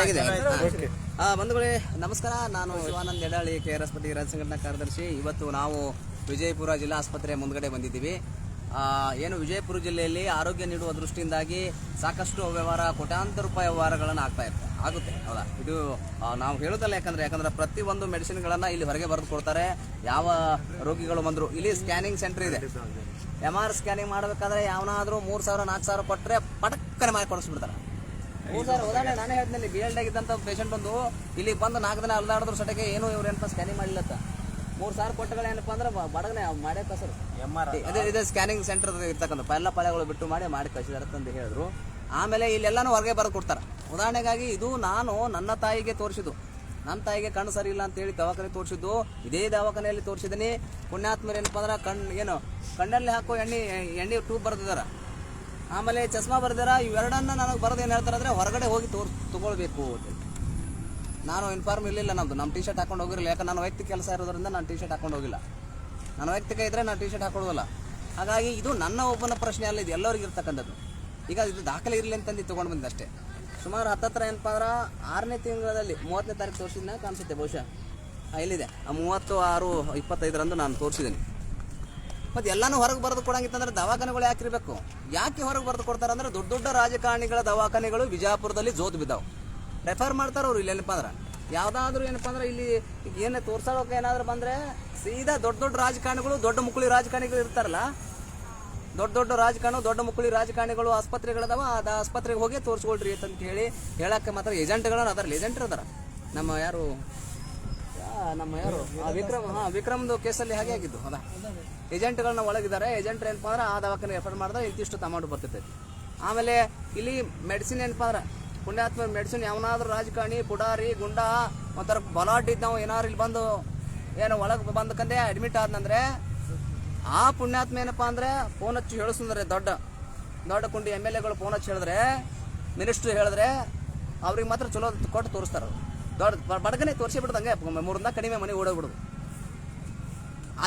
ಆಗಿದೆ. ಬಂಧುಗಳೇ ನಮಸ್ಕಾರ. ನಾನು Shivanand Edali K R S party ರಾಜ್ಯ ಸಂಘಟನಾ ಕಾರ್ಯದರ್ಶಿ. ಇವತ್ತು ನಾವು ವಿಜಯಪುರ ಜಿಲ್ಲಾ ಆಸ್ಪತ್ರೆ ಮುಂದ್ಗಡೆ ಬಂದಿದ್ದೀವಿ. ಆ, ಏನು ವಿಜಯಪುರ ಜಿಲ್ಲೆಯಲ್ಲಿ ಆರೋಗ್ಯ ನೀಡುವ ದೃಷ್ಟಿಯಿಂದಾಗಿ ಸಾಕಷ್ಟು ವ್ಯವಹಾರ ಕೋಟ್ಯಾಂತರ ರೂಪಾಯಿ ವ್ಯವಹಾರಗಳನ್ನು ಆಗ್ತಾ ಇರ್ತದೆ ಆಗುತ್ತೆ ಹೌದಾ? ಇದು ನಾವು ಹೇಳೋದಲ್ಲ ಯಾಕಂದ್ರೆ ಯಾಕಂದ್ರೆ ಪ್ರತಿ ಒಂದು ಮೆಡಿಸಿನ್ಗಳನ್ನ ಇಲ್ಲಿ ಹೊರಗೆ ಬರೆದು ಕೊಡ್ತಾರೆ. ಯಾವ ರೋಗಿಗಳು ಬಂದ್ರು ಇಲ್ಲಿ ಸ್ಕ್ಯಾನಿಂಗ್ ಸೆಂಟರ್ ಇದೆ. ಎಂ ಆರ್ ಸ್ಕ್ಯಾನಿಂಗ್ ಮಾಡಬೇಕಾದ್ರೆ ಯಾವನಾದ್ರೂ ಮೂರು ಸಾವಿರ ನಾಲ್ಕು ಸಾವಿರ ಕೊಟ್ಟರೆ ಪಟಕ್ಕನೆ ಮಾಡಿ ಕೊಡಿಸ್ಬಿಡ್ತಾರೆ. ಮೂರು ಸಾವಿರ ಉದಾಹರಣೆ ನಾನೇ ಹೇಳ್ತೀನಿ ಬಿ ಎಲ್ ಆಗಿದ್ದಂಥ ಪೇಷಂಟ್ ಒಂದು ಇಲ್ಲಿ ಬಂದು ನಾಲ್ಕು ದಿನ ಅಲ್ದಾಡಿದ್ರು ಸಟಕ್ಕೆ ಏನು ಇವ್ರು ಏನಪ್ಪ ಸ್ಕ್ಯಾನಿಂಗ್ ಮಾಡಿಲ್ಲತ್ತ ಮೂರು ಸಾವಿರ ಕೊಟ್ಟಗಳು ಏನಪ್ಪ ಅಂದ್ರೆ ಬಡಗನೆ ಮಾಡೇ ಆರ್ ಇದು ಇದೇ ಸ್ಕ್ಯಾನಿಂಗ್ ಸೆಂಟರ್ ಇರ್ತಕ್ಕಂಥ ಎಲ್ಲ ಪಾಳೆಗಳು ಬಿಟ್ಟು ಮಾಡಿ ಮಾಡಿ ಕಳಿಸಿದಾರೆ ಅಂತ ಹೇಳಿದ್ರು. ಆಮೇಲೆ ಇಲ್ಲೆಲ್ಲಾನು ಹೊರಗೆ ಬರೆದು ಕೊಡ್ತಾರೆ. ಉದಾಹರಣೆಗಾಗಿ ಇದು ನಾನು ನನ್ನ ತಾಯಿಗೆ ತೋರಿಸಿದ್ದು. ನನ್ನ ತಾಯಿಗೆ ಕಣ್ಣು ಸರಿ ಇಲ್ಲ ಅಂತೇಳಿ ದವಾಖಾನೆ ತೋರಿಸಿದ್ದು. ಇದೇ ದವಾಖಾನೆಯಲ್ಲಿ ತೋರಿಸಿದ್ದೀನಿ. ಪುಣ್ಯಾತ್ಮರು ಏನಪ್ಪ ಅಂದ್ರೆ ಕಣ್ಣು ಏನು ಕಣ್ಣಲ್ಲಿ ಹಾಕೋ ಎಣ್ಣೆ ಎಣ್ಣೆ ಟ್ಯೂಬ್ ಬರೆದಿದ್ದಾರೆ. ಆಮೇಲೆ ಚಸ್ಮಾ ಬರ್ದಿರ, ಇವೆರಡನ್ನ ನನಗೆ ಬರೋದು ಏನು ಹೇಳ್ತಾರೆ ಅಂದರೆ ಹೊರಗಡೆ ಹೋಗಿ ತೋರ್, ತೊಗೊಳ್ಬೇಕು ನಾನು ಇನ್ಫಾರ್ಮ್ ಇರಲಿಲ್ಲ ನಮ್ಮದು ನಮ್ಮ ಟಿ ಶರ್ಟ್ ಹಾಕೊಂಡು ಹೋಗಿರಲಿಲ್ಲ ಯಾಕಂದ್ರೆ ನಾನು ವೈಯಕ್ತಿಕ ಕೆಲಸ ಇರೋದ್ರಿಂದ ನಾನು ಟಿ ಶರ್ಟ್ ಹಾಕೊಂಡು ಹೋಗಿಲ್ಲ. ನಾನು ವೈಯಕ್ತಿಕ ಇದ್ದರೆ ನಾನು ಟಿ ಶರ್ಟ್ ಹಾಕೊಳ್ಳೋದಿಲ್ಲ ಹಾಗಾಗಿ ಇದು ನನ್ನ ಒಬ್ಬನ ಪ್ರಶ್ನೆ ಅಲ್ಲ, ಇದು ಎಲ್ಲರಿಗೂ ಇರ್ತಕ್ಕಂಥದ್ದು. ಈಗ ಇದು ದಾಖಲೆ ಇರಲಿ ಅಂತಂದು ತೊಗೊಂಡು ಬಂದೆ ಅಷ್ಟೇ. ಸುಮಾರು ಹತ್ತತ್ರ ಏನಪ್ಪ ಅಂದ್ರೆ ಆರನೇ ತಿಂಗಳಲ್ಲಿ, ಮೂವತ್ತನೇ ತಾರೀಕು ತೋರಿಸಿದ್ನ ಕಾಣಿಸುತ್ತೆ ಬಹುಶಃ. ಇಲ್ಲಿದೆ ಆ ಮೂವತ್ತು, ಆರು, ಇಪ್ಪತ್ತೈದರಂದು ನಾನು ತೋರಿಸಿದ್ದೀನಿ. ಮತ್ತೆ ಎಲ್ಲಾನು ಹೊರಗೆ ಬರೆದು ಕೊಡಂಗಿತ್ತಂದ್ರೆ ದವಾಖಾನೆಗಳು ಯಾಕೆ ಇರಬೇಕು? ಯಾಕೆ ಹೊರಗೆ ಬರೆದು ಕೊಡ್ತಾರೆ ಅಂದ್ರೆ ದೊಡ್ಡ ದೊಡ್ಡ ರಾಜಕಾರಣಿಗಳ ದವಾಖಾನೆಗಳು ವಿಜಯಪುರದಲ್ಲಿ ಜೋತ್ ಬಿದ್ದಾವೆ. ರೆಫರ್ ಮಾಡ್ತಾರೆ ಅವ್ರು ಇಲ್ಲಿ ಏನಪ್ಪ ಅಂದ್ರೆ. ಯಾವ್ದಾದ್ರು ಏನಪ್ಪ ಅಂದ್ರೆ ಇಲ್ಲಿ ಏನೇ ತೋರ್ಸೋಕೆ ಏನಾದ್ರು ಬಂದ್ರೆ ಸೀದಾ ದೊಡ್ಡ ದೊಡ್ಡ ರಾಜಕಾರಣಿಗಳು, ದೊಡ್ಡ ಮುಕ್ಕುಳಿ ರಾಜಕಾರಣಿಗಳು ಇರ್ತಾರಲ್ಲ? ದೊಡ್ಡ ದೊಡ್ಡ ರಾಜಕಾರಣ, ದೊಡ್ಡ ಮುಕ್ಕುಳಿ ರಾಜಕಾರಣಿಗಳು ಆಸ್ಪತ್ರೆಗಳದಾವ ಅದ ಆಸ್ಪತ್ರೆಗೆ ಹೋಗಿ ತೋರಿಸ್ಕೊಳ್ರಿ ಅಂತ ಹೇಳಿ ಹೇಳಕ್ಕೆ ಮಾತ್ರ ಏಜೆಂಟ್ಗಳನ್ನ ಅದರಲ್ಲಿ ಏಜೆಂಟ್ರು ಅದಾರ ನಮ್ಮ ಯಾರು ನಮ್ಮ ಯಾರು? ವಿಕ್ರಮ್, ಹಾ, ವಿಕ್ರಮ್ದು ಕೇಸಲ್ಲಿ ಹಾಗೆ ಆಗಿದ್ದು, ಹೌದಾ? ಏಜೆಂಟ್ಗಳನ್ನ ಒಳಗಿದ್ದಾರೆ. ಏಜೆಂಟ್ ಏನಪ್ಪ ಅಂದ್ರೆ ಆ ದವಾಖಾನೆ ರೆಫರ್ ಮಾಡಿದ್ರೆ ಇಂತಿಷ್ಟು ತಮಾಟು ಬರ್ತೈತೆ. ಆಮೇಲೆ ಇಲ್ಲಿ ಮೆಡಿಸಿನ್ ಏನಪ್ಪ ಅಂದ್ರೆ ಪುಣ್ಯಾತ್ಮ ಮೆಡಿಸಿನ್ ಯಾವನಾದ್ರೂ ರಾಜಕಾರಣಿ, ಪುಡಾರಿ, ಗುಂಡ, ಒಂಥರ ಬಲಾಟ್ ಇದ್ದಾವ ಏನಾರು ಇಲ್ಲಿ ಬಂದು ಏನು ಒಳಗೆ ಬಂದಕಂದೆ ಅಡ್ಮಿಟ್ ಆದ್ನಂದ್ರೆ ಆ ಪುಣ್ಯಾತ್ಮ ಏನಪ್ಪ ಅಂದ್ರೆ ಫೋನ್ ಹಚ್ಚಿ ಹೇಳಿಸ್ತಂದ್ರೆ ದೊಡ್ಡ. ದೊಡ್ಡ ಕುಂಡಿ ಎಂ ಎಲ್ ಎಗಳು ಫೋನ್ ಹಚ್ಚಿ ಹೇಳಿದ್ರೆ ಮಿನಿಸ್ಟ್ರು ಹೇಳಿದ್ರೆ, ಅವ್ರಿಗೆ ಮಾತ್ರ ಚಲೋ ಕೊಟ್ಟು ತೋರಿಸ್ತಾರೆ ದೊಡ್ಡ ಬಡಗನೆ ತೋರಿಸಿ ಬಿಡ್ದಂಗೆ ಹಂಗೆ ಮೂರಿಂದ ಕಡಿಮೆ ಮನೆ ಓಡೋಗ್ಬಿಡೋದು.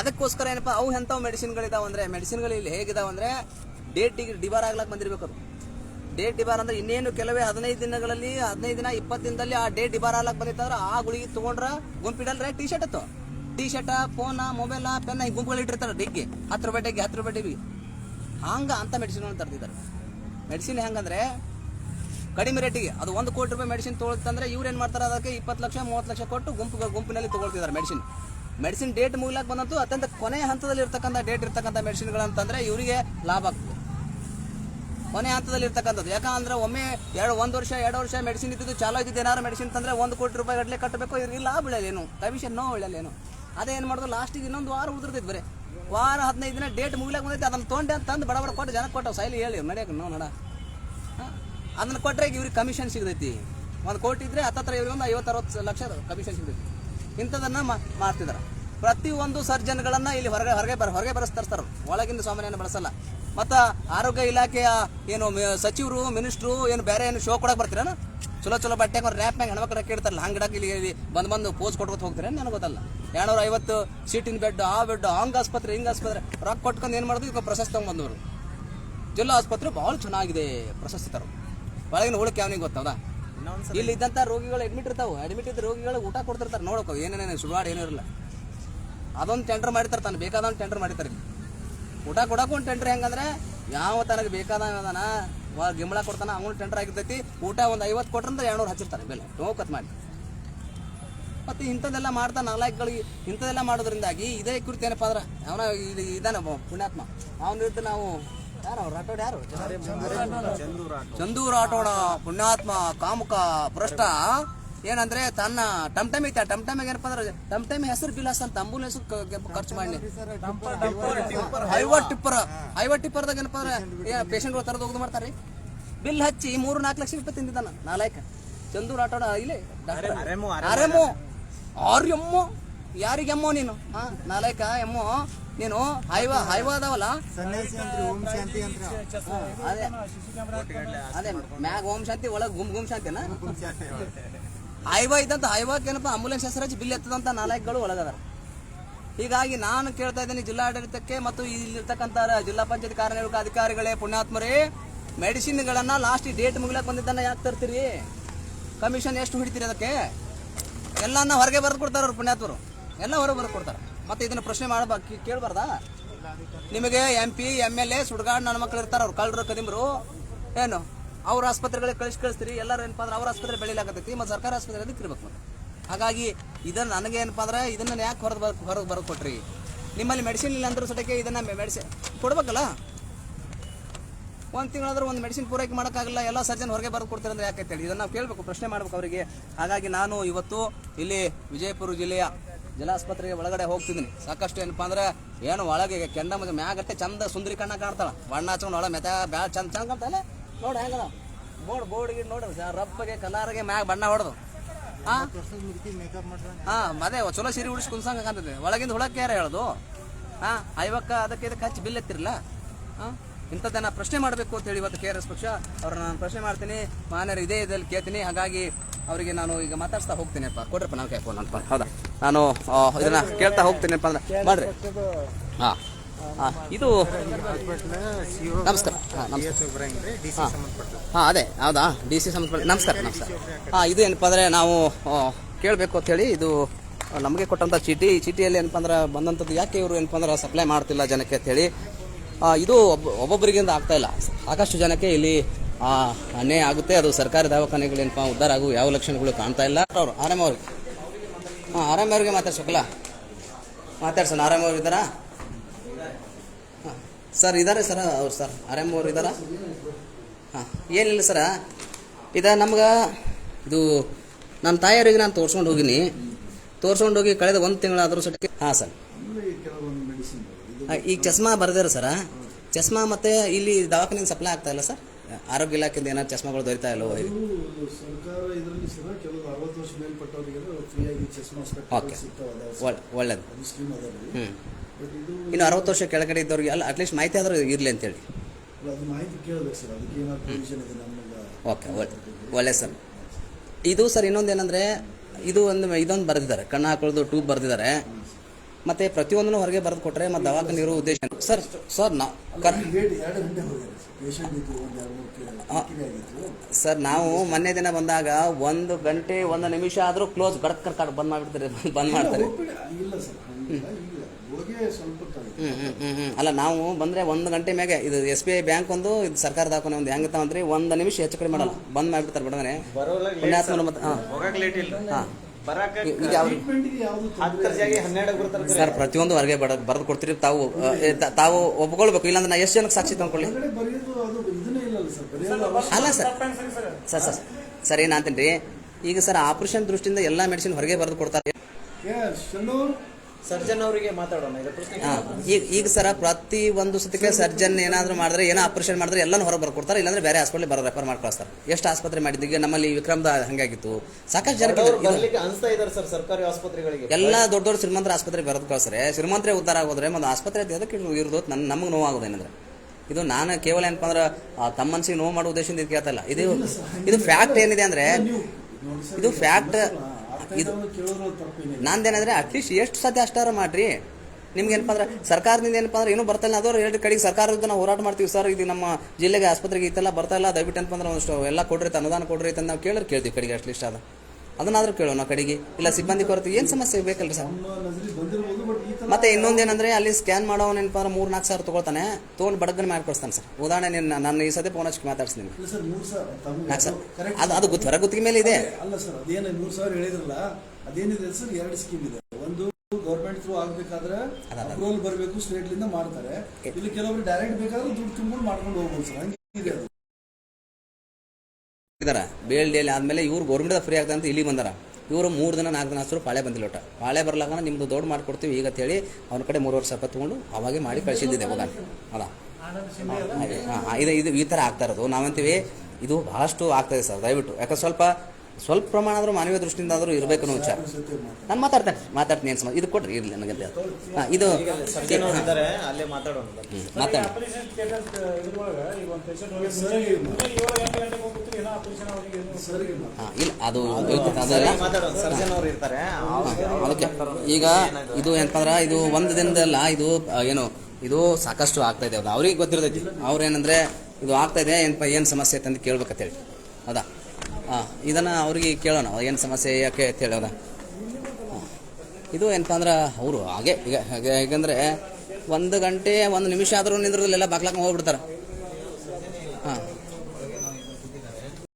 ಅದಕ್ಕೋಸ್ಕರ ಏನಪ್ಪ, ಅವು ಎಂಥವು ಮೆಡಿಸಿನ್ಗಳಿದಾವೆ ಅಂದರೆ, ಮೆಡಿಸಿನ್ಗಳು ಇಲ್ಲಿ ಹೇಗಿದಾವೆ ಅಂದರೆ ಡೇಟಿಗೆ ಡಿಬಾರ್ ಆಗ್ಲಕ್ಕೆ ಬಂದಿರಬೇಕು ಅದು. ಡೇಟ್ ಡಿಬಾರ್ ಅಂದ್ರೆ ಇನ್ನೇನು ಕೆಲವೇ ಹದಿನೈದು ದಿನಗಳಲ್ಲಿ, ಹದಿನೈದು ದಿನ, ಇಪ್ಪತ್ತು ದಿನದಲ್ಲಿ ಆ ಡೇಟ್ ಡಿಬಾರ್ ಆಗ್ಲಕ್ ಬಂದಿತ್ತಂದ್ರೆ ಆ ಗುಳಿಗೆ ತೊಗೊಂಡ್ರೆ ಗುಂಪಿಡಲ್ರೆ ಟಿ ಶರ್ಟ್ ಅತ್ತು T shirt phone, mobile pen ಈ ಗುಂಪುಗಳು ಇಟ್ಟಿರ್ತಾರೆ ಡಿಗ್ಗಿ. ಹತ್ತು ರೂಪಾಯಿ ಡಿಗ್ಗಿ ಹತ್ತು ರೂಪಾಯಿ ಡಿಗ್ಗಿ ಹಂಗೆ ಅಂತ ಮೆಡಿಸಿನ್ ತರ್ತಿದ್ದಾರೆ ಮೆಡಿಸಿನ್ ಹೆಂಗಂದ್ರೆ ಕಡಿಮೆ ರೇಟಿಗೆ ಅದು ಒಂದು ಕೋಟಿ ರೂಪಾಯಿ ಮೆಡಿಸಿನ್ ತೊಗೊಳ್ತಂದ್ರೆ ಇವ್ರು ಏನು ಮಾಡ್ತಾರೆ? ಅದಕ್ಕೆ ಇಪ್ಪತ್ತು ಲಕ್ಷ, ಮೂವತ್ತು ಲಕ್ಷ ಕೊಟ್ಟು ಗುಂಪು ಗುಂಪಿನಲ್ಲಿ ತೊಗೊಳ್ತಿದ್ದಾರೆ ಮೆಡಿಸಿನ್ ಮೆಡಿಸಿನ್ ಡೇಟ್ ಮುಗಿಲಾಕ್ ಬಂದಂತೂ ಅತ್ಯಂತ ಕೊನೆಯ ಹಂತದಲ್ಲಿ ಇರ್ತಕ್ಕಂಥ ಡೇಟ್ ಇರ್ತಕ್ಕಂಥ ಮೆಡಿಸಿನ್ಗಳಂತಂದ್ರೆ ಇವರಿಗೆ ಲಾಭ ಆಗ್ತದೆ. ಕೊನೆ ಹಂತದಲ್ಲಿ ಇರ್ತಕ್ಕಂಥದ್ದು. ಯಾಕಂದ್ರೆ ಒಮ್ಮೆ ಎರಡು, ಒಂದು ವರ್ಷ, ಎರಡು ವರ್ಷ ಮೆಡಿಸಿನ್ ಇದ್ದಿದ್ದು ಚಾಲೋ ಇದ್ದಿದ್ದು ಏನಾರು ಮೆಡಿಸಿನ್ ತಂದ್ರೆ ಒಂದು ಕೋಟಿ ರೂಪಾಯಿ ಗಟ್ಟಲೆ ಕಟ್ಟಬೇಕು. ಇವ್ರಿಗೆ ಲಾಭ ಉಳಿಯಲೇನು ಕಮಿಷನ್ ನೋ ಉಳಿಯಲೇನು ಅದೇ ಏನು ಮಾಡೋದು? ಲಾಸ್ಟಿಗೆ ಇನ್ನೊಂದು ವಾರ ಉಳಿದಿರ್ತೈತೆ ಬರೀ. ವಾರ, ಹದಿನೈದು ದಿನ ಡೇಟ್ ಮುಗಿಲಾಕ ಬಂದೈತೆ. ಅದನ್ನು ತೊಂಡೆ ಅಂತ ತಂದು ಬಡ ಕೊಟ್ಟು ಜನಕ್ಕೆ ಕೊಟ್ಟವು ಸೈಲಿ ಹೇಳಿ ನಡೆಯಕ್ಕೆ ನಾವು ನಡ ಅದನ್ನ ಕೊಟ್ಟರೆ ಇವ್ರಿಗೆ ಕಮಿಷನ್ ಸಿಗ್ತೈತಿ. ಒಂದು ಕೋಟಿ ಇದ್ರೆ ಹತ್ತತ್ರ ಇವ್ರಿಗೆ ಒಂದು ಐವತ್ತು ಅರವತ್ತು ಲಕ್ಷ ಕಮಿಷನ್ ಸಿಗ್ತೈತಿ. ಇಂಥದನ್ನ ಮಾಡ್ತಿದ್ದಾರೆ ಪ್ರತಿ ಒಂದು ಸರ್ಜನ್ಗಳನ್ನ ಇಲ್ಲಿ ಹೊರಗೆ ಹೊರಗೆ ಬರ ಹೊರಗೆ ಬರೆಸ್ ಒಳಗಿಂದ ಸಾಮಾನ್ಯನ ಬಳಸಲ್ಲ. ಮತ್ತು ಆರೋಗ್ಯ ಇಲಾಖೆಯ ಏನು ಸಚಿವರು ಮಿನಿಸ್ಟ್ರು ಏನು ಬೇರೆ ಏನು ಶೋ ಕೊಡಕ್ಕೆ ಬರ್ತೀರೇನು ಚಲೋ ಚಲೋ ಬಟ್ಟೆ ರ್ಯಾಪ್ ಮ್ಯಾಗ ಹೆಣ್ಮಕ್ಳು ಕೇಳ್ತಾರಲ್ಲ ಹಂಗೆ ಇಲ್ಲಿ ಇಲ್ಲಿ ಬಂದು ಬಂದು ಪೋಸ್ ಕೊಟ್ಕೊತ ಹೋಗ್ತಾರೆ ನನಗೆ ಗೊತ್ತಲ್ಲ. ಎರಡ್ನೂರ ಐವತ್ತು ಸೀಟಿನ ಬೆಡ್ ಆ ಬೆಡ್ ಹಂಗೆ ಆಸ್ಪತ್ರೆ, ಹಿಂಗೆ ಆಸ್ಪತ್ರೆ, ರೊಕ್ಕ ಕೊಟ್ಕೊಂಡು ಏನು ಮಾಡೋದು? ಈಗ ಪ್ರಶಸ್ತಿ ತಗೊಂಡ್ಬಂದವರು ಜಿಲ್ಲಾ ಆಸ್ಪತ್ರೆ ಭಾಳ ಚೆನ್ನಾಗಿದೆ, ಪ್ರಶಸ್ತಿ ತರೋ ಒಳಗಿನ ಉಳಕ್ಕೆ ಯಾವನಿಗೆ ಗೊತ್ತದ ಇಲ್ಲಿ ಇದ್ದಂಥ ರೋಗಿಗಳು ಅಡ್ಮಿಟ್ ಇರ್ತಾವೆ. ಅಡ್ಮಿಟ್ ಇದ್ದ ರೋಗಿಗಳು ಊಟ ಕೊಡ್ತಿರ್ತಾರೆ. ನೋಡೋಕೆ ಏನೇನೇನು ಸುಡುಗಾಡು ಏನೂ ಇರಲ್ಲ. ಅದೊಂದು ಟೆಂಡರ್ ಮಾಡಿರ್ತಾರೆ ತಾನು. ಬೇಕಾದವ್ನು ಟೆಂಡರ್ ಮಾಡಿರ್ತಾರೆ ಊಟ ಕೊಡಕ್ಕೂ ಒಂದು ಟೆಂಡರ್ ಹೆಂಗಂದ್ರೆ ಯಾವ ತನಗೆ ಬೇಕಾದ ಅದಾನ ಗಿಂಬಳ ಕೊಡ್ತಾನ ಅವನು ಟೆಂಡರ್ ಆಗಿರ್ತೈತಿ. ಊಟ ಒಂದು ಐವತ್ತು ಕೊಟ್ರಂದ್ರೆ ಎರಡ್ನೂರು ಹಚ್ಚಿರ್ತಾರೆ ಬೆಲೆ. ನೋಕತ್ ಮಾಡಿ. ಮತ್ತೆ ಇಂಥದ್ದೆಲ್ಲ ಮಾಡ್ತಾ ನಾಲ್ಕುಗಳಿಗೆ ಇಂಥದ್ದೆಲ್ಲ ಮಾಡೋದ್ರಿಂದಾಗಿ ಇದೇ ಕುರಿತು ಏನಪ್ಪ ಅಂದ್ರೆ ಅವನ ಇಲ್ಲಿ ಇದಾನ ಪುಣ್ಯಾತ್ಮ. ಅವನ ವಿರುದ್ಧ ನಾವು ಯಾರು ಆಟೋಡ ಪುಣ್ಯಾತ್ಮ ಕಾಮುಕ ಭ್ರಷ್ಟ. ಏನಂದ್ರೆ ತನ್ನ ಟಮ್ ಟಮ್ ಐತೆ ಟಮ್ ಟಮ್ ಏನಪ್ಪ ಅಂದ್ರೆ ಟಮ್ ಟಮ್ ಹೆಸರು ಬಿಲಾಸ್ ಅಂತ ಹೆಸರು ಖರ್ಚು ಮಾಡಿ ಐವತ್ ಟಿಪ್ಪರ್ ಐವತ್ತು ಟಿಪ್ಪರ್ದಾಗ ಏನಪ್ಪ ಅಂದ್ರೆ ಪೇಷಂಟ್ಗಳು ತರದು ಹೋಗುದು ಮಾಡ್ತಾರೆ ಬಿಲ್ ಹಚ್ಚಿ ಮೂರು ನಾಲ್ಕು ಲಕ್ಷ ರೂಪಾಯಿ ತಿಂದಿದ್ದಾನ ನಾಲ್ಕ. ಚಂದೂರ್ ಆಟೋಡ ಇಲ್ಲಿ ಆರ್ಯಮ್ಮು ಯಾರಿಗೆ ಎಮ್ಮೋ ನೀನು? ಹಾ ನಾಲ್ಕ ಎಮ್ಮೋ. ನೀನು ಹೈವ ಹೈವ ಅದಾವಲ್ಲ ಅದೇ. ಅದೇ ಮ್ಯಾಗ ಓಂ ಶಾಂತಿ ಒಳಗೆ ಗುಮ್ ಗುಮ್ ಶಾಂತಿನ? ಹೈವಾ ಇದ್ದಂತ ಹೈವಾಕ್ ಏನಪ್ಪ ಆಂಬುಲೆನ್ಸ್ ಹೆಸರು ಹಚ್ಚಿ ಬಿಲ್ ಎತ್ತದಂತ ನಾಲ್ಕುಗಳು ಒಳಗದಾರ. ಹೀಗಾಗಿ ನಾನು ಕೇಳ್ತಾ ಇದ್ದೀನಿ ಜಿಲ್ಲಾಡಳಿತಕ್ಕೆ ಮತ್ತು ಇಲ್ಲಿರ್ತಕ್ಕಂಥ ಜಿಲ್ಲಾ ಪಂಚಾಯತ್ ಕಾರ್ಯನಿರ್ವಾಹಕ ಅಧಿಕಾರಿಗಳೇ ಪುಣ್ಯಾತ್ಮರೇ ಮೆಡಿಸಿನ್ಗಳನ್ನ ಲಾಸ್ಟ್ ಡೇಟ್ ಮುಗಿಲಕ್ಕೆ ಬಂದಿದ್ದನ್ನ ಯಾಕೆ ತರ್ತೀರಿ? ಕಮಿಷನ್ ಎಷ್ಟು ಹಿಡಿತೀರಿ ಅದಕ್ಕೆ? ಎಲ್ಲನ ಹೊರಗೆ ಬರೆದು ಕೊಡ್ತಾರೆ ಅವ್ರು ಪುಣ್ಯಾತ್ಮರು. ಎಲ್ಲ ಹೊರಗೆ ಬರೆದು ಕೊಡ್ತಾರೆ. ಮತ್ತೆ ಇದನ್ನ ಪ್ರಶ್ನೆ ಮಾಡಬೇಕ ಕೇಳಬಾರ್ದಾ? ನಿಮಗೆ M P M L A ಸುಡ್ಗಾಡ್ ನನ್ನ ಮಕ್ಳು ಇರ್ತಾರ, ಅವ್ರು ಕಳ್ಳರು, ಕದಿಮ್ರು. ಏನು? ಅವ್ರ ಆಸ್ಪತ್ರೆಗಳಿಗೆ ಕಳಿಸ್ ಕಳಿಸ್ತೀರಿ, ಎಲ್ಲರೂ ಏನಪ್ಪ ಅಂದ್ರೆ ಅವ್ರ ಆಸ್ಪತ್ರೆ ಬೆಳಿಲಾಗತ್ತೈತಿ ಮತ್ತು ಸರ್ಕಾರಿ ಆಸ್ಪತ್ರೆ ಅದಕ್ಕೆ ಇರ್ಬೇಕು ಹಾಗಾಗಿ ಇದನ್ನ ನನಗೆ ಏನಪ್ಪ ಅಂದ್ರೆ ಇದನ್ನ ಯಾಕೆ ಹೊರಗೆ ಬರ್ ಹೊರಗೆ ಬರ್ದು ಕೊಟ್ರಿ ನಿಮ್ಮಲ್ಲಿ ಮೆಡಿಸಿನ್ ಇಲ್ಲ ಅಂದ್ರೆ ಸಟಕ್ಕೆ ಇದನ್ನ ಮೆಡಿಸಿನ್ ಕೊಡ್ಬೇಕಲ್ಲ? ಒಂದು ತಿಂಗಳಾದ್ರೂ ಒಂದು ಮೆಡಿಸಿನ್ ಪೂರೈಕೆ ಮಾಡೋಕ್ಕಾಗಲ್ಲ, ಎಲ್ಲ ಸರ್ಜನ್ ಹೊರಗೆ ಬರೆದು ಕೊಡ್ತಾರೆ ಅಂದ್ರೆ ಯಾಕೆ ಹೇಳಿ? ಇದನ್ನು ನಾವು ಕೇಳಬೇಕು, ಪ್ರಶ್ನೆ ಮಾಡ್ಬೇಕು ಅವರಿಗೆ. ಹಾಗಾಗಿ ನಾನು ಇವತ್ತು ಇಲ್ಲಿ ವಿಜಯಪುರ ಜಿಲ್ಲೆಯ ಜಲಾಸ್ಪತ್ರೆಗೆ ಒಳಗಡೆ ಹೋಗ್ತಿದ್ದೀನಿ. ಸಾಕಷ್ಟು ಏನಪ್ಪ ಅಂದ್ರೆ ಏನು ಒಳಗೆ ಕೆಂಡ ಮತ್ತೆ ಮ್ಯಾಗಟ್ಟೆ ಚಂದ ಸುಂದರಿ ಕಣ್ಣ ಕಾಣ್ತಾಳ. ಬಣ್ಣ ಹಚ್ಕೊಂಡು ಒಳಗೆ ಮೆತ ಬ್ಯಾ ಚಂದ ಚಂದ ಕಾಣ್ತಾಳೆ. ನೋಡಿ ಹೆಂಗದ ಬೋರ್ಡ್ ಬೋರ್ಡ್ಗೆ ನೋಡ್ರಿ ಸರ್ ರಪ್ಪಗೆ ಕಲರ್ಗೆ ಮ್ಯಾಗ ಬಣ್ಣ ಹೊಡೆದು. ಹಾಂ ಹಾಂ ಅದೇ ಚಲೋ ಸೀರೆ ಉಡಿಸಿ ಕುನ್ಸಂಗ ಕಾಣ್ತದೆ. ಒಳಗಿಂದ ಹುಳಕ್ಕೆ ಯಾರು ಹೇಳೋದು? ಹಾಂ ಐವಕ್ಕ ಅದಕ್ಕೆ ಇದಕ್ಕೆ ಹಚ್ಚಿ ಬಿಲ್ ಎತ್ತಿರಲ್ಲ ಹಾಂ ಪ್ರಶ್ನೆ ಮಾಡಬೇಕು ಅಂತ ಹೇಳಿ ಇವತ್ತು ಕೆ ಆರ್ ಎಸ್ ಪಕ್ಷ. ಅವ್ರನ್ನ ನಾನು ಪ್ರಶ್ನೆ ಮಾಡ್ತೀನಿ. ಮಾನ್ಯರು ಇದೇ ಇದಲ್ಲಿ ಕೇಳ್ತೀನಿ. ಹಾಗಾಗಿ ಅವರಿಗೆ ನಾನು ಈಗ ಮಾತಾಡ್ತಾ ಹೋಗ್ತೀನಿಪ್ಪ. ಕೊಡ್ರಪ್ಪ ನಾವು ಫೋನ್ ಅಂತ ಹೌದಾ? ನಾನು ಇದನ್ನ ಕೇಳ್ತಾ ಹೋಗ್ತೀನಿಪ್ಪ ಅಂದ್ರೆ ಮಾಡ್ರಿ. ಹಾಂ. ಇದು ನಮಸ್ಕಾರ. ಹಾಂ ಅದೇ, ಹೌದಾ? ಡಿ ಸಿ ಸಂಬಂಧಪಟ್ಟ ನಮಸ್ಕಾರ ನಮಸ್ಕಾರ. ಹಾಂ, ಇದು ಏನಪ್ಪ ಅಂದರೆ ನಾವು ಕೇಳಬೇಕು ಅಂತೇಳಿ ಇದು ನಮಗೆ ಕೊಟ್ಟಂಥ ಚೀಟಿ. ಈ ಚೀಟಿಯಲ್ಲಿ ಏನಪ್ಪ ಅಂದ್ರೆ ಬಂದಂಥದ್ದು ಯಾಕೆ ಇವರು ಏನಪ್ಪ ಅಂದ್ರೆ ಸಪ್ಲೈ ಮಾಡ್ತಿಲ್ಲ ಜನಕ್ಕೆ ಅಂತೇಳಿ ಹೇಳಿ. ಇದು ಒಬ್ಬ ಒಬ್ಬೊಬ್ಬರಿಗಿಂದ ಆಗ್ತಾ ಇಲ್ಲ. ಸಾಕಷ್ಟು ಜನಕ್ಕೆ ಇಲ್ಲಿ ಆ, ಅನ್ಯಾಯ ಆಗುತ್ತೆ ಅದು ಸರ್ಕಾರಿ ದವಾಖಾನೆಗಳು ಏನಪ್ಪ ಉದ್ಧಾರ ಆಗು ಯಾವ ಲಕ್ಷಣಗಳು ಕಾಣ್ತಾ ಇಲ್ಲ. ಅವರು ಆರಾಮ ಅವ್ರಿಗೆ. ಹಾಂ ಆರಾಮ ಅವ್ರಿಗೆ ಮಾತಾಡ್ಸೋಕಲ್ಲ ಮಾತಾಡ್ಸೋಣ ಆರಾಮ ಅವ್ರು ಇದ್ದಾರಾ? ಸರ್ ಇದ್ದಾರೆ ಸರ್ ಅವ್ರು ಸರ್ ಆರಾಮ ಅವ್ರು ಇದ್ದಾರಾ? ಹಾಂ ಏನಿಲ್ಲ ಸರ. ಇದ ನಮ್ಗೆ ಇದು ನನ್ನ ತಾಯಿಯವ್ರಿಗೆ ನಾನು ತೋರ್ಸ್ಕೊಂಡು ಹೋಗಿನಿ. ತೋರ್ಸ್ಕೊಂಡು ಹೋಗಿ ಕಳೆದ ಒಂದು ತಿಂಗಳಾದರೂ ಸಟ್ಟಿ ಹಾಂ ಸರ್. ಈಗ ಚಸ್ಮಾ ಬರ್ದಿರ ಸರ. ಚಸ್ಮಾ ಮತ್ತೆ ಇಲ್ಲಿ ದವಾಖಾನೆಗೆ ಸಪ್ಲೈ ಆಗ್ತಾ ಇಲ್ಲ ಸರ್. ಆರೋಗ್ಯ ಇಲಾಖೆಯಿಂದ ಏನಾದ್ರು ಚಸ್ಮಾಗಳು ದೊರೀತಾ ಇಲ್ಲವೋ ಹೇಗೆ ಸರ್ಕಾರ ಇದರಲ್ಲಿ ಸಹ ಕೆಲವು ಅರವತ್ತು ವರ್ಷ ಮೇಲ್ಪಟ್ಟವರಿಗೆಲ್ಲ ಫ್ರೀಯಾಗಿ ಚಸ್ಮಾ ಓಕೆ ಸ್ಪೆಕ್ಟ್ ಒಳ್ಳೆ ಒಳ್ಳೇದು. ಸ್ಕೀಮ್ ಇನ್ನು ಅರವತ್ತು ವರ್ಷ ಕೆಳಗಡೆ ಇದ್ದವ್ರಿಗೆ ಅಲ್ಲ ಅಟ್ಲೀಸ್ಟ್ ಮಾಹಿತಿ ಆದರೂ ಇರಲಿ ಅಂತ ಹೇಳಿ ಅದು ಮಾಹಿತಿ ಕೇಳಬೇಕು ಸರ್. ಅದಕ್ಕೆ ಏನಾದ್ರು ಪ್ರೊವಿಷನ್ ಇದೆ ನಮಗೆ ಓಕೆ ಒಳ್ಳೆ ಒಳ್ಳೆ ಸರ್. ಇದು ಸರ್ ಇನ್ನೊಂದು ಏನಂದರೆ ಇದು ಒಂದು ಇದೊಂದು ಬರೆದಿದ್ದಾರೆ. ಕಣ್ಣು ಹಾಕೊಳ್ಳೋದು ಟ್ಯೂಬ್ ಬರೆದಿದ್ದಾರೆ. ಮತ್ತೆ ಪ್ರತಿಯೊಂದನ್ನು ಹೊರಗೆ ಬರೆದು ಕೊಟ್ಟರೆ ಮತ್ತೆ ದವಾಖಾನೆ ಇರೋ ಉದ್ದೇಶ ಸರ್ ಸರ್ ನಾ ಕರ್ ಎರಡು ಗಂಟೆ ಹೋಗ್ಯಾರ ಪೇಷಂಟ್ ಇದ್ದು ಒಂದು ಎರಡು ಮೂರು ಹಾ. ಕಿವಿ ಆಗಿತ್ತು. ಸರ್ ನಾವು ಮೊನ್ನೆ ದಿನ ಬಂದಾಗ ಒಂದು ಗಂಟೆ ಒಂದು ನಿಮಿಷ ಆದರೂ ಕ್ಲೋಸ್ ಬರ್ತ್ ಕರ್ಕಾಡ್ ಬಂದ್ ಮಾಡಿಬಿಡ್ತಾರೆ ಬಂದ್ ಮಾಡ್ತಾರೆ. ಹೋಗಿ ಅಲ್ಲ ನಾವು ಬಂದ್ರೆ ಒಂದು ಗಂಟೆ ಮ್ಯಾಗೆ ಇದು ಎಸ್ ಬಿ ಐ ಬ್ಯಾಂಕ್ ಒಂದು ಇದು ಸರ್ಕಾರ ದಾಖಲೆ ಒಂದು ಹೆಂಗತ್ತ ಅಂದ್ರೆ ಒಂದು ನಿಮಿಷ ಹೆಚ್ಚು ಕಡಿಮೆ ಮಾಡಲ್ಲ. ಬಂದ್ ಮಾಡಿಬಿಡ್ತಾರೆ ಪುಣ್ಯಾತ್ಮರು ಮತ್ತೆ ಹಾಂ. ಲೇಟ್ ಇಲ್ಲ. ಹಾಂ. ಸರ್ ಪ್ರತಿಯೊಂದು ಹೊರಗೆ ಬಡ ಬರೆದು ಕೊಡ್ತೀರಿ ತಾವು ತಾವು ಒಪ್ಕೊಳ್ಬೇಕು ಇಲ್ಲಾಂದ್ರೆ ನಾ ಎಷ್ಟು ಜನಕ್ಕೆ ಸಾಕ್ಷಿ ಬರೆಯೋದು ಅಲ್ಲ ಸರ್. Sir sir. ಸರ್ ಏನಂತೀನಿ ರೀ? ಈಗ ಸರ್ ಆಪರೇಷನ್ ದೃಷ್ಟಿಯಿಂದ ಎಲ್ಲ ಮೆಡಿಸಿನ್ ಹೊರಗೆ ಬರೆದು ಕೊಡ್ತಾರೆ. ಸರ್ಜನ್ ಅವರಿಗೆ ಮಾತಾಡೋಣ ಈಗ ಈಗ ಸರ ಪ್ರತಿ ಒಂದು ಸತಿಗೆ ಸರ್ಜನ್ ಏನಾದರೂ ಮಾಡಿದ್ರೆ ಏನೋ ಆಪರೇಷನ್ ಮಾಡಿದ್ರೆ ಎಲ್ಲನೂ ಹೊರಗೆ ಬರ್ಕೊಡ್ತಾರೆ ಇಲ್ಲಾಂದ್ರೆ ಬೇರೆ ಆಸ್ಪತ್ರೆ ಬರೋ ರೆಫರ್ ಮಾಡ್ಕೊಳ್ತಾರೆ ಎಷ್ಟು ಆಸ್ಪತ್ರೆ ಮಾಡಿದ್ದು ಈಗ ನಮ್ಮಲ್ಲಿ ವಿಕ್ರಮ್ದ ಹಂಗಾಗಿತ್ತು. ಸಾಕಷ್ಟು ಜನ ಸರ್ ಸರ್ಕಾರಿ ಆಸ್ಪತ್ರೆಗಳಿಗೆ. ಎಲ್ಲ ದೊಡ್ಡ ದೊಡ್ಡ ಶ್ರೀಮಂತರ ಆಸ್ಪತ್ರೆ ಬರೆದು ಕಳಿಸ್ರೆ. ಶ್ರೀಮಂತರೇ ಉದ್ದಾರ ಆಗೋದ್ರೆ ಒಂದು ಆಸ್ಪತ್ರೆ ಅದಕ್ಕೆ ಇರೋದು? ನನ್ನ ನಮಗೆ ನೋವಾಗೋದು ಏನಂದ್ರೆ. ಇದು ನಾನು ಕೇವಲ ಏನಪ್ಪ ಅಂದ್ರೆ ತಮ್ಮ ಮನಸ್ಸಿಗೆ ನೋವು ಮಾಡೋ ಉದ್ದೇಶದಿಂದ ಇದು ಕೇಳ್ತಲ್ಲ ಇದು ಇದು ಫ್ಯಾಕ್ಟ್ ಏನಿದೆ ಅಂದ್ರೆ ಇದು ಫ್ಯಾಕ್ಟ್ ಇದು ನಂದೇನಂದ್ರೆ ಅಟ್ಲೀಸ್ಟ್ ಎಷ್ಟು ಸತಿ ಅಷ್ಟಾರ ಮಾಡ್ರಿ. ನಿಮ್ಗೆ ಏನಪ್ಪ ಅಂದ್ರೆ ಸರ್ಕಾರದಿಂದ ಏನಪ್ಪ ಅಂದ್ರೆ ಏನೂ ಬರ್ತಾ ಇಲ್ಲ. ಅದವ್ರು ಎರಡು ಕಡೆಗೆ ಸರ್ಕಾರದಿಂದ ನಾವು ಹೋರಾಟ ಮಾಡ್ತೀವಿ ಸರ್. ಇದು ನಮ್ಮ ಜಿಲ್ಲೆಗೆ ಆಸ್ಪತ್ರೆಗೆ ಇತ್ತೆಲ್ಲ ಬರ್ತಾ ಇಲ್ಲ. ದಯವಿಟ್ಟು ಏನಪ್ಪ ಅಂದ್ರೆ ಒಂದಷ್ಟು ಎಲ್ಲ ಕೊಡ್ರಿ ಅನುದಾನ ಕೊಡ್ರಿ ಅಂತ ನಾವು ಕೇಳಿದ್ರೆ ಕೇಳ್ತೀವಿ ಕಡೆಗೆ ಅಟ್ಲೀಸ್ಟ್ ಅದು ಅದನ್ನಾದ್ರೂ ಕೇಳೋಣ ಕಡೆಗೆ. ಇಲ್ಲ ಸಿಬ್ಬಂದಿ ಕೊರತೆ ಏನು ಸಮಸ್ಯೆ ಬೇಕಲ್ರಿ ಸರ್? ಮತ್ತೆ ಇನ್ನೊಂದೇನಂದ್ರೆ ಅಲ್ಲಿ ಸ್ಕ್ಯಾನ್ ಮಾಡೋ ಅಂದ್ರೆ ಮೂರು ನಾಲ್ಕು ಸಾವಿರ ತಗೊಳ್ತಾನೆ. ತೊಗೊಂಡು ಬಡಗನ್ ಮಾಡ್ಕೊಡ್ತಾನೆ ಸರ್. ಉದಾಹರಣೆ ನೀನು ನಾನು ಈ ಸತಿ ಫೋನ್ ಹಚ್ಚಿ ಮಾತಾಡ್ಸ್ತೀನಿ ಸರ್ ನಾಲ್ಕು ಸಾವಿರ. ಅದು ಅದು ಗೊತ್ತು. ಹೊರ ಗುತ್ತಿಗೆ ಮೇಲೆ ಇದೆ. ಅಲ್ಲ ಸರ್ ಅದೇನು ಮೂರು ಸಾವಿರ ಹೇಳಿದ್ರಲ್ಲ ಅದೇನಿದೆ ಸರ್ ಎರಡು ಸ್ಕೀಮ್ ಇದೆ. ಒಂದು ಗೌರ್ಮೆಂಟ್ ಥ್ರೂ ಆಗ್ಬೇಕಾದ್ರೆ ಅಪ್ರೂವಲ್ ಬರಬೇಕು ಸ್ಟೇಟ್ಲಿಂದ ಮಾಡ್ತಾರೆ. ಇಲ್ಲಿ ಕೆಲವರು ಡೈರೆಕ್ಟ್ ಬೇಕಾದ್ರೆ ದುಡ್ಡು ತುಂಬಿಕೊಂಡು ಮಾಡ್ಕೊಂಡು ಹೋಗ್ಬೋದು ಸರ್. ಅದು. ಇದಾರ. ಡೇಲಿ ಆದಮೇಲೆ ಇವ್ರು ಗೌರ್ಮೆಂಟ್ ಫ್ರೀ ಆಗ್ತದೆ ಅಂತ ಇಲ್ಲಿ ಬಂದಾರ. ಇವರು ಮೂರು ದಿನ, ನಾಲ್ಕು ದಿನ ಹಸಿರು ಪಾಳೆ ಬಂದಿಲ್ಲ ಒಟ್ಟ. ಪಾಳೆ ಬರ್ಲಾಗ ನಿಮ್ದು ದೊಡ್ಡ ಮಾಡಿಕೊಡ್ತೀವಿ ಈಗ ಅಂತೇಳಿ ಅವ್ನ ಕಡೆ ಮೂರು ವರ್ಷ ರೂಪಾಯಿ ತೊಗೊಂಡು ಅವಾಗೆ ಮಾಡಿ ಕಳಿಸಿದ್ದಿದೆ ಹೌದಾ ಅಲ್ಲ. ಹಾಂ ಇದು ಇದು ಈ ಥರ ಆಗ್ತಾ ಇರೋದು. ನಾವಂತೀವಿ ಇದು ಬಹಳಷ್ಟು ಇದೆ ಸರ್, ದಯವಿಟ್ಟು. ಯಾಕಂದ್ರೆ ಸ್ವಲ್ಪ ಸ್ವಲ್ಪ ಪ್ರಮಾಣ ಆದರೂ ಮಾನವೀಯ ದೃಷ್ಟಿಯಿಂದ ಆದರೂ ಇರಬೇಕು ಅನ್ನೋ ವಿಚಾರ. ನಾನು ಮಾತಾಡ್ತೇನೆ. ಮಾತಾಡ್ತೀನಿ ಏನು ಸಮ ಇದು ಕೊಡ್ರಿ ಇರಲಿ ನನಗೆ ಹಾಂ ಇದು ಮಾತಾಡಿ. ಹಾಂ ಇಲ್ಲ ಅದು ಅದಕ್ಕೆ ಈಗ ಇದು ಏನಪ್ಪಂದ್ರೆ ಇದು ಒಂದು ದಿನದಲ್ಲ ಇದು ಏನು ಇದು ಸಾಕಷ್ಟು ಆಗ್ತಾ ಇದೆ. ಅದು ಅವ್ರಿಗೆ ಗೊತ್ತಿರ್ತೈತಿ. ಅವ್ರು ಏನಂದ್ರೆ ಇದು ಆಗ್ತಾ ಇದೆ ಏನಪ್ಪ ಏನು ಸಮಸ್ಯೆ ಐತೆ ಅಂತ ಕೇಳ್ಬೇಕಂತೇಳಿ ಹೌದಾ? ಹಾಂ, ಇದನ್ನು ಅವ್ರಿಗೆ ಕೇಳೋಣ. ಏನು ಸಮಸ್ಯೆ, ಯಾಕೆ ಅಂತ ಹೇಳೋದ. ಇದು ಏನಪ್ಪ ಅಂದ್ರೆ, ಅವರು ಹಾಗೆ, ಈಗ ಹಾಗೆ, ಹೇಗಂದ್ರೆ ಒಂದು ಗಂಟೆ, ಒಂದು ನಿಮಿಷ ಆದರೂ ನಿಂದ್ರದಲ್ಲೆಲ್ಲ ಬಾಗ್ಲಾಕ ಹೋಗ್ಬಿಡ್ತಾರೆ. ಹಾಂ.